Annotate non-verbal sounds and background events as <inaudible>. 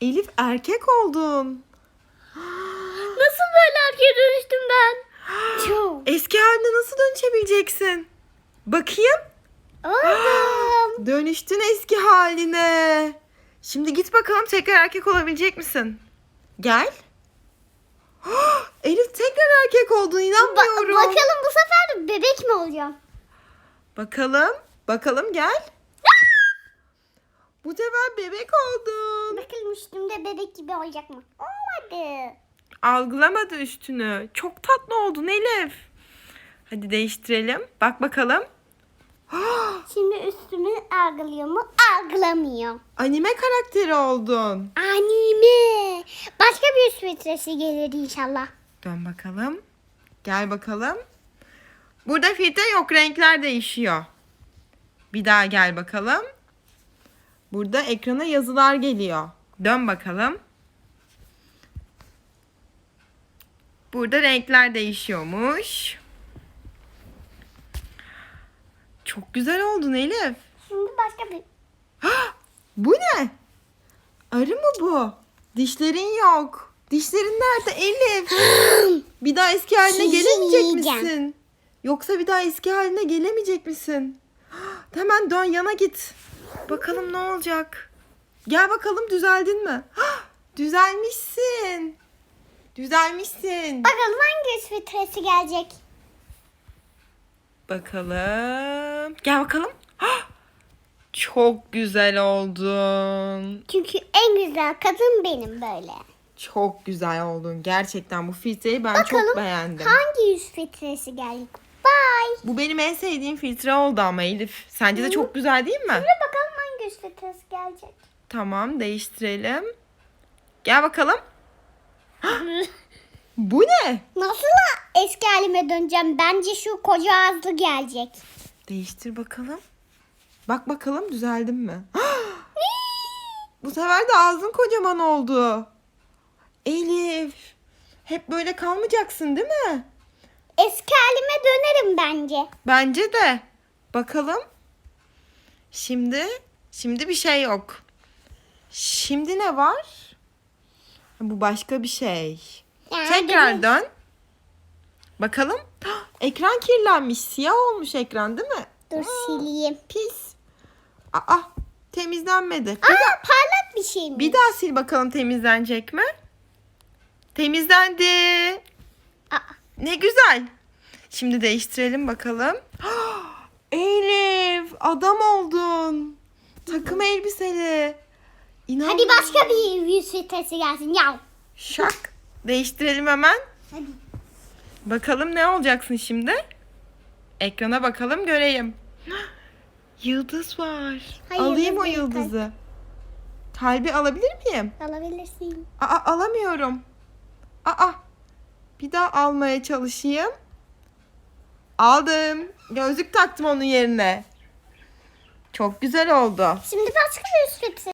Elif erkek oldun. Nasıl böyle erkeğe dönüştüm ben? Çok. Eski haline nasıl dönüşebileceksin? Bakayım. Oldum. <gasps> Dönüştün eski haline. Şimdi git bakalım tekrar erkek olabilecek misin? Gel. <gasps> Elif tekrar erkek oldun Ba- inanmıyorum. bakalım bu sefer bebek mi olacağım? Bakalım. Bakalım gel. Bu sefer bebek oldun. Bakalım üstümde bebek gibi olacak mı? Olmadı. Algılamadı üstünü. Çok tatlı oldun Elif. Hadi değiştirelim. Bak bakalım. <gasps> Şimdi üstümü algılıyor mu? Algılamıyor. Anime karakteri oldun. Anime. Başka bir filtresi gelir inşallah. Dön bakalım. Gel bakalım. Burada filtre yok. Renkler değişiyor. Bir daha gel bakalım. Burada ekrana yazılar geliyor. Dön bakalım. Burada renkler değişiyormuş. Çok güzel oldun Elif. Şimdi başka bir... Bu ne? Arı mı bu? Dişlerin yok. Dişlerin nerede Elif? <gasps> bir daha eski haline Sizi gelemeyecek yiyeceğim. misin? Yoksa bir daha eski haline gelemeyecek misin? <gasps> Hemen dön yana git. Bakalım ne olacak? Gel bakalım düzeldin mi? Düzelmişsin. Düzelmişsin. Bakalım hangi üst filtresi gelecek? Bakalım. Gel bakalım. Çok güzel oldun. Çünkü en güzel kadın benim böyle. Çok güzel oldun. Gerçekten bu filtreyi ben Bakalım çok beğendim. hangi üst filtresi gelecek? Bye. Bu benim en sevdiğim filtre oldu ama Elif. Sence de çok güzel değil mi? Şimdi bakalım hangi üst filtresi gelecek? Tamam değiştirelim. Gel bakalım. <laughs> Bu ne? Nasıl eski halime döneceğim? Bence şu koca ağızlı gelecek. Değiştir bakalım. Bak bakalım düzeldin mi? <gasps> Bu sefer de ağzın kocaman oldu. Elif. Hep böyle kalmayacaksın değil mi? Eski halime dönerim bence. Bence de. Bakalım. Şimdi, şimdi bir şey yok. Şimdi ne var? Bu başka bir şey. Yani Tekrar dön. Bakalım. <gasps> Ekran kirlenmiş. Siyah olmuş ekran değil mi? Dur sileyim. Pis. Aa, temizlenmedi. Aa parlak bir şey mi? Bir daha sil bakalım temizlenecek mi? Temizlendi. Aa, Ne güzel. Şimdi değiştirelim bakalım. <gasps> Elif adam oldun. Takım elbiseli. İnan. hadi başka bir filtresi gelsin. Ya. Şak. Değiştirelim hemen. Hadi. Bakalım ne olacaksın şimdi? Ekrana bakalım göreyim. <gasps> Yıldız var. Hayır, Alayım o yıldızı. Kalbi alabilir miyim? Alabilirsin. Aa alamıyorum. Aa. Bir daha almaya çalışayım. Aldım. Gözlük taktım onun yerine. Çok güzel oldu. Şimdi başka bir filtresi